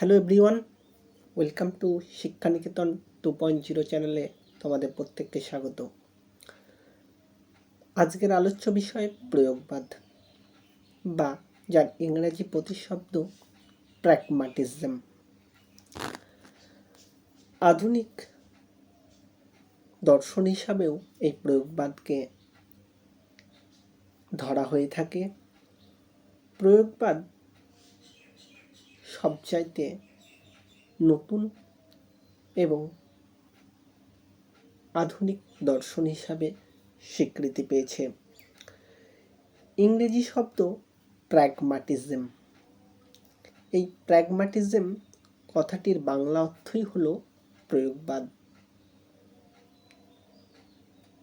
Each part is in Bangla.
Hello everyone, welcome to Shikshaniketan two point zero চ্যানেলে তোমাদের প্রত্যেককে স্বাগত। আজকের আলোচ্য বিষয় প্রয়োগবাদ বা যার ইংরেজি প্রতিশব্দ প্র্যাগমাটিজম আধুনিক দর্শন হিসাবেও এই প্রয়োগবাদকে ধরা হয়ে থাকে। প্রয়োগবাদ সবচাইতে নতুন এবং আধুনিক দর্শন হিসাবে স্বীকৃতি পেয়েছে। ইংরেজি শব্দ প্র্যাগমাটিজম এই প্র্যাগমাটিজম কথাটির বাংলা অর্থই হল প্রয়োগবাদ।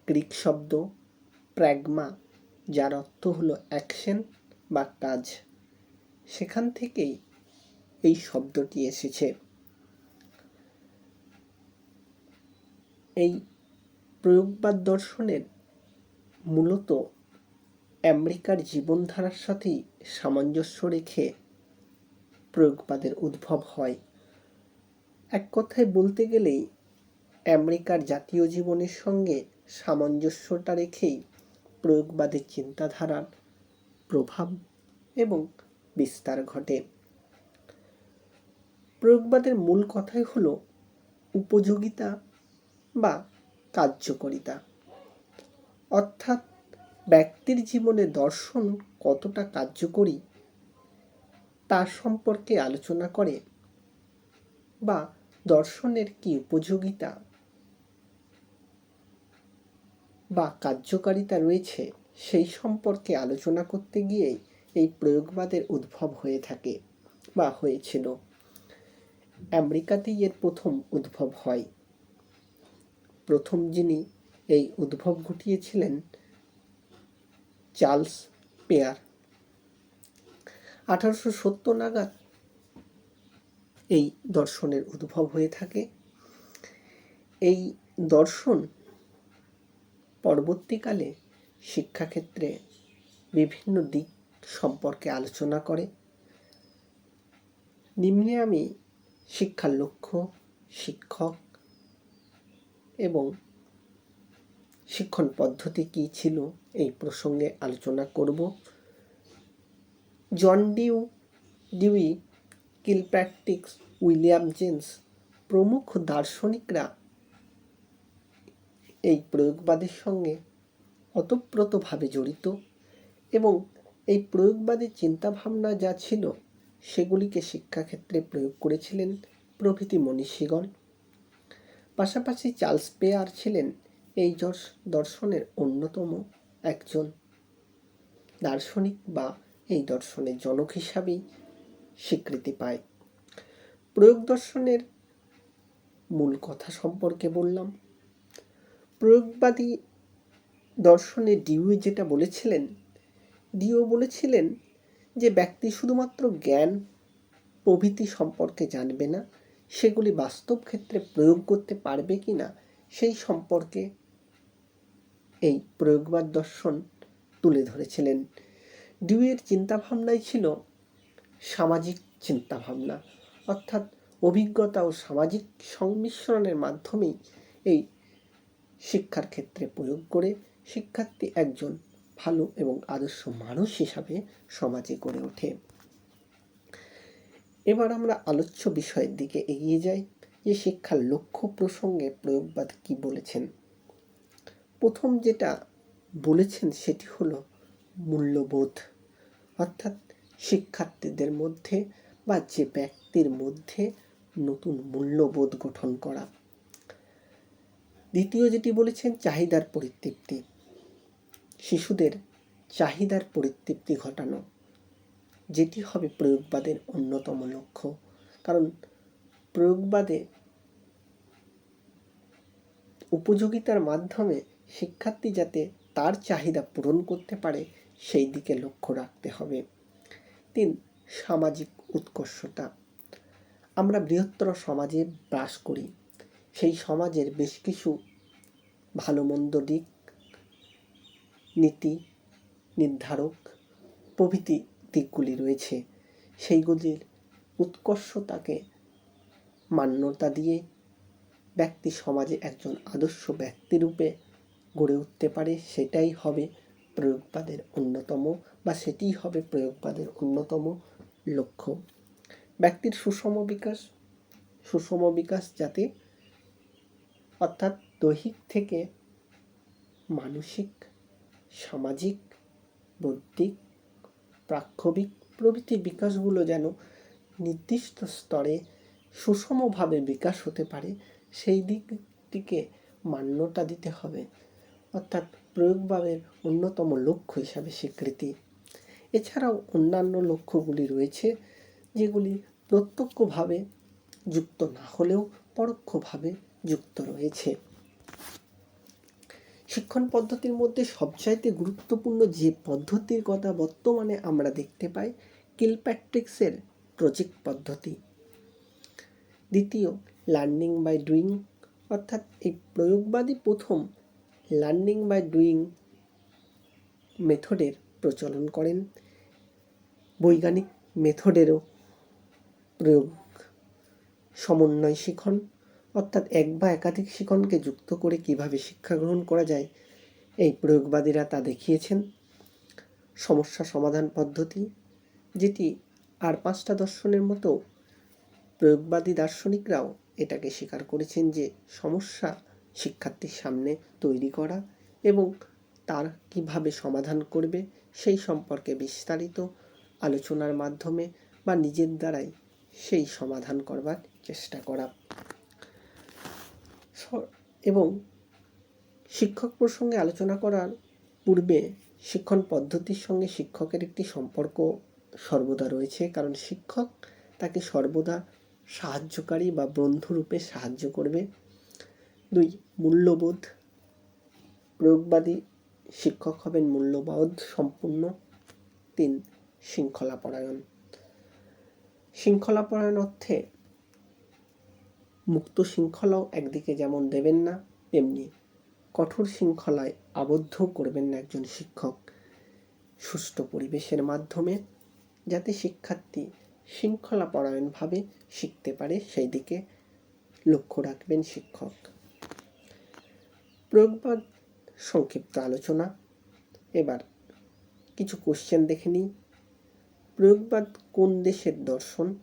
গ্রিক শব্দ প্র্যাগমা যার অর্থ হলো অ্যাকশন বা কাজ। সেখান থেকেই এই শব্দটি এসেছে। এই প্রয়োগবাদ দর্শনের মূলত আমেরিকার জীবনধারার সাথেই সামঞ্জস্য রেখে প্রয়োগবাদের উদ্ভব হয়। এক কথায় বলতে গেলেই আমেরিকার জাতীয় জীবনের সঙ্গে সামঞ্জস্যটা রেখেই প্রয়োগবাদের চিন্তাধারার প্রভাব এবং বিস্তার ঘটে। প্রয়োগবাদের মূল কথাই হল উপযোগিতা বা কার্যকরিতা। অর্থাৎ ব্যক্তির জীবনে দর্শন কতটা কার্যকরী তার সম্পর্কে আলোচনা করে বা দর্শনের কি উপযোগিতা বা কার্যকারিতা রয়েছে সেই সম্পর্কে আলোচনা করতে গিয়েই এই প্রয়োগবাদের উদ্ভব হয়ে থাকে বা হয়েছিল। আমেরিকাতেই এর প্রথম উদ্ভব হয়। প্রথম যিনি এই উদ্ভব ঘটিয়েছিলেন চার্লস পেয়ার। আঠারোশো সত্তর নাগাদ এই দর্শনের উদ্ভব হয়ে থাকে। এই দর্শন পরবর্তীকালে শিক্ষাক্ষেত্রে বিভিন্ন দিক সম্পর্কে আলোচনা করে। নিম্নে আমি শিক্ষার লক্ষ্য, শিক্ষক এবং শিক্ষণ পদ্ধতি কী ছিল এই প্রসঙ্গে আলোচনা করব। John Dewey, Dewey Kilpatrick William James প্রমুখ দার্শনিকরা এই প্রয়োগবাদের সঙ্গে অতপ্রতভাবে জড়িত এবং এই প্রয়োগবাদী চিন্তাভাবনা যা ছিল সেগুলিকে শিক্ষাক্ষেত্রে প্রয়োগ করেছিলেন প্রভৃতি মনীষীগণ। পাশাপাশি চার্লস পেয়ার ছিলেন এই দর্শনের অন্যতম একজন। দার্শনিক বা এই দর্শনের জনক হিসাবেই স্বীকৃতি পায়। প্রয়োগ দর্শনের মূল কথা সম্পর্কে বললাম। প্রয়োগবাদী দর্শনে ডিউ যেটা বলেছিলেন, ডিও বলেছিলেন যে ব্যক্তি শুধুমাত্র জ্ঞান, প্রভৃতি সম্পর্কে জানবে না, সেগুলি বাস্তব ক্ষেত্রে প্রয়োগ করতে পারবে কি না, সেই সম্পর্কে এই প্রয়োগবাদ দর্শন তুলে ধরেছিলেন। ডিউয়ের চিন্তাভাবনাই ছিল সামাজিক চিন্তাভাবনা, অর্থাৎ অভিজ্ঞতা ও সামাজিক সংমিশ্রণের মাধ্যমেই এই শিক্ষার ক্ষেত্রে প্রয়োগ করে শিক্ষার্থী একজন ভালো এবং আদর্শ মানুষ হিসাবে সমাজে গড়ে ওঠে। এবার আমরা আলোচ্য বিষয়ের দিকে এগিয়ে যাই যে শিক্ষার লক্ষ্য প্রসঙ্গে প্রয়োগবাদ কি বলেছেন। প্রথম যেটা বলেছেন সেটি হলো মূল্যবোধ, অর্থাৎ শিক্ষার্থীদের মধ্যে বা যে ব্যক্তির মধ্যে নতুন মূল্যবোধ গঠন করা। দ্বিতীয় যেটি বলেছেন, চাহিদার পরিতৃপ্তি। শিশুদের চাহিদার পরিতৃপ্তি ঘটানো, যেটি হবে প্রয়োগবাদের অন্যতম লক্ষ্য। কারণ প্রয়োগবাদে উপযোগিতার মাধ্যমে শিক্ষার্থী যাতে তার চাহিদা পূরণ করতে পারে, সেই দিকে লক্ষ্য রাখতে হবে। তিন, সামাজিক উৎকর্ষতা। আমরা বৃহত্তর সমাজে বাস করি। সেই সমাজের বেশ কিছু ভালো মন্দ দিক নীতি, নির্ধারক প্রভৃতি দিকগুলি রয়েছে। সেইগুলির উৎকর্ষতাকে মান্যতা দিয়ে ব্যক্তি সমাজে একজন আদর্শ ব্যক্তিরূপে গড়ে উঠতে পারে, সেটাই হবে প্রয়োগবাদের অন্যতম বা সেটিই হবে প্রয়োগবাদের অন্যতম লক্ষ্য। ব্যক্তির সুষম বিকাশ সুষম বিকাশ যাতে অর্থাৎ দৈহিক থেকে মানসিক সামাজিক, বৌদ্ধিক, প্রাক্ষবিক প্রভৃতি বিকাশগুলো যেন নির্দিষ্ট স্তরে সুষমভাবে বিকাশ হতে পারে, সেই দিকটিকে মান্যতা দিতে হবে। অর্থাৎ প্রয়োগভাবের অন্যতম লক্ষ্য হিসাবে স্বীকৃতি। এছাড়াও অন্যান্য লক্ষ্যগুলি রয়েছে, যেগুলি প্রত্যক্ষভাবে যুক্ত না হলেও পরোক্ষভাবে যুক্ত রয়েছে। শিক্ষণ পদ্ধতির মধ্যে সবচাইতে গুরুত্বপূর্ণ যে পদ্ধতির কথা বর্তমানে আমরা দেখতে পাই, কিলপ্যাট্রিক্সের প্রজেক্ট পদ্ধতি। দ্বিতীয় লার্নিং বাই ডুইং অর্থাৎ এই প্রয়োগবাদী প্রথম লার্নিং বাই ডুইং মেথডের প্রচলন করেন। বৈজ্ঞানিক মেথডেরও প্রয়োগ। সমন্বয় শিখন। অর্থাৎ এক বা একাধিক শিখনকে যুক্ত করে কীভাবে শিক্ষা গ্রহণ করা যায়, এই প্রয়োগবাদীরা তা দেখিয়েছেন। সমস্যা সমাধান পদ্ধতি, যেটি আর পাঁচটা দর্শনের মতো প্রয়োগবাদী দার্শনিকরাও এটাকে স্বীকার করেছেন যে সমস্যা শিক্ষার্থীর সামনে তৈরি করা এবং তার কীভাবে সমাধান করবে সেই সম্পর্কে বিস্তারিত আলোচনার মাধ্যমে বা নিজের দ্বারাই সেই সমাধান করবার চেষ্টা করা। এবং শিক্ষক প্রসঙ্গে আলোচনা করার পূর্বে শিক্ষণ পদ্ধতির সঙ্গে শিক্ষকের একটি সম্পর্ক সর্বদা রয়েছে। কারণ শিক্ষক তাকে সর্বদা সাহায্যকারী বা বন্ধুরূপে সাহায্য করবে। দুই, মূল্যবোধ। প্রয়োগবাদী শিক্ষক হবেন মূল্যবোধ সম্পূর্ণ। তিন, শৃঙ্খলাপরায়ণ। শৃঙ্খলাপরায়ণ অর্থে মুক্ত শৃঙ্খলাও একদিকে যেমন দেবেন না, তেমনি কঠোর শৃঙ্খলায় আবদ্ধ করবেন না একজন শিক্ষক। সুষ্ঠু পরিবেশের মাধ্যমে যাতে শিক্ষার্থী শৃঙ্খলাপরায়ণভাবে শিখতে পারে সেই দিকে লক্ষ্য রাখবেন শিক্ষক। প্রয়োগবাদ, সংক্ষিপ্ত আলোচনা। এবার কিছু কোশ্চেন দেখে নিই। প্রয়োগবাদ কোন দেশের দর্শন?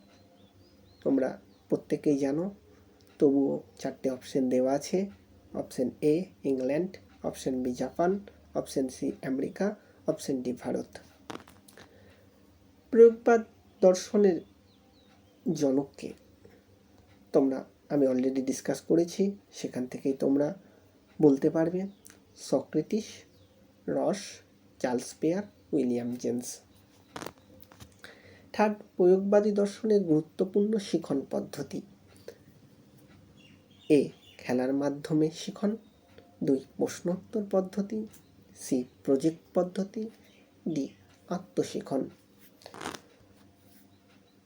তোমরা প্রত্যেকেই জানো। তবুও চারটে অপশন দেওয়া আছে। Option A England option B Japan option C America option D Bharat. প্রয়োগবাদ দর্শনের জনককে তোমরা, আমি অলরেডি ডিসকাস করেছি, সেখান থেকেই তোমরা বলতে পারবে। Socrates Ross, Charles Peirce, William James. Third, প্রয়োগবাদী দর্শনের গুরুত্বপূর্ণ শিখন পদ্ধতি। এ খেলার মাধ্যমে শিখন, দুই প্রশ্নোত্তর পদ্ধতি, সি প্রজেক্ট পদ্ধতি, ডি আত্মশিখন।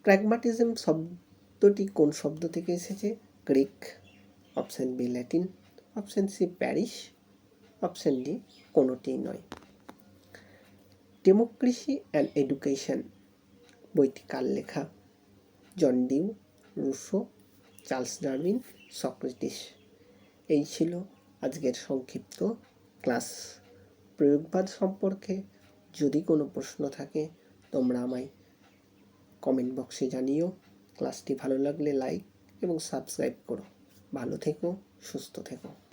প্র্যাগমাটিজম শব্দটি কোন শব্দ থেকে এসেছে? Greek, option B Latin, option C Paris option D কোনোটিই নয়। ডেমোক্রেসি অ্যান্ড এডুকেশন, বইটি কার লেখা? John Dewey, Rousseau, Charles Darwin Socrates এই ছিল আজকের সংক্ষিপ্ত ক্লাস। প্রয়োগবাদ সম্পর্কে যদি কোনো প্রশ্ন থাকে, তোমরা আমায় কমেন্ট বক্সে জানিও। ক্লাসটি ভালো লাগলে লাইক এবং সাবস্ক্রাইব করো। ভালো থেকো, সুস্থ থেকো।